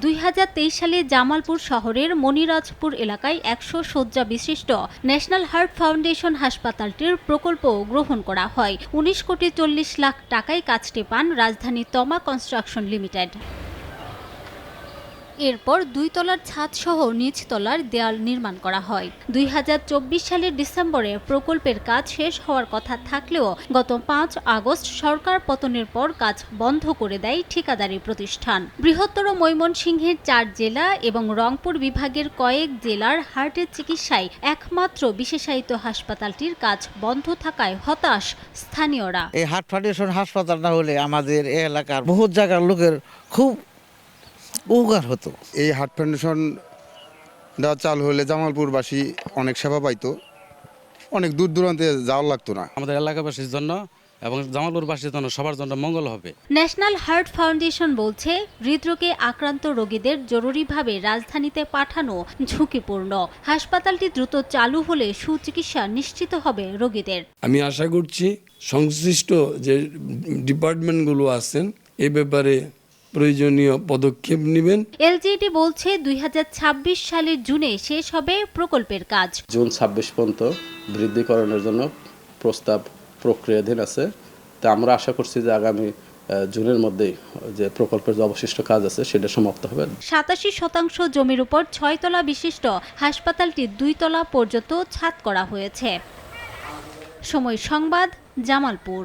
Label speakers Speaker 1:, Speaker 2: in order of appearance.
Speaker 1: দুই হাজার তেইশ সালে জামালপুর শহরের মনিরাজপুর এলাকায় একশো শয্যা বিশিষ্ট ন্যাশনাল হার্ট ফাউন্ডেশন হাসপাতালটির প্রকল্প গ্রহণ করা হয়। উনিশ কোটি চল্লিশ লাখ টাকায় কাজটি পান রাজধানী তমা কনস্ট্রাকশন লিমিটেড। এরপর দুই তলার ছাদ সহ নিচ তলার দেয়াল নির্মাণ করা হয়। দুই হাজার চব্বিশ সালের ডিসেম্বরে প্রকল্পের কাজ শেষ হওয়ার কথা থাকলেও গত পাঁচ আগস্ট সরকার পতনের পর কাজ বন্ধ করে দেয় ঠিকাদারি প্রতিষ্ঠান। বৃহত্তর ময়মনসিংহের চার জেলা এবং রংপুর বিভাগের কয়েক জেলার হার্টের চিকিৎসায় একমাত্র বিশেষায়িত হাসপাতালটির কাজ বন্ধ থাকায় হতাশ স্থানীয়রা।
Speaker 2: এই হার্ট ফাউন্ডেশন হাসপাতাল না হলে আমাদের এলাকার বহুত জায়গার লোকের খুব উপকার হতো।
Speaker 3: এই হার্ট ফাউন্ডেশন দেওয়া চালু হলে জামালপুরবাসী অনেক সেবা পাইতো। অনেক দূর দূরান্তে যাওয়ার লাগতো না।
Speaker 4: আমাদের এলাকাবাসীর জন্য এবং জামালপুরবাসীর জন্য সবার জন্য মঙ্গল হবে।
Speaker 1: ন্যাশনাল হার্ট ফাউন্ডেশন বলছে হৃদরোগে আক্রান্ত রোগীদের জরুরিভাবে রাজধানীতে পাঠানো ঝুঁকিপূর্ণ। হাসপাতালটি দ্রুত চালু হলে সুচিকিৎসা নিশ্চিত হবে রোগীদের।
Speaker 5: আমি আশা করছি সংশ্লিষ্ট যে ডিপার্টমেন্টগুলো আছেন এ ব্যাপারে প্রয়োজনীয় পদক্ষেপ নেবেন।
Speaker 1: এলজিইডি বলছে দুই হাজার ছাব্বিশ সালের জুনে শেষ হবে প্রকল্পের কাজ।
Speaker 6: জুন ছাব্বিশ পর্যন্ত বৃদ্ধিকরণের জন্য প্রস্তাব প্রক্রিয়াধীন আছে। তা আমরা আশা করছি যে আগামী জুনের মধ্যেই যে প্রকল্পের যে অবশিষ্ট কাজ আছে সেটা সমাপ্ত হবে।
Speaker 1: সাতাশি শতাংশ জমির উপর ছয়তলা বিশিষ্ট হাসপাতালটি দুই তলা পর্যন্ত ছাদ করা হয়েছে। সময় সংবাদ জামালপুর।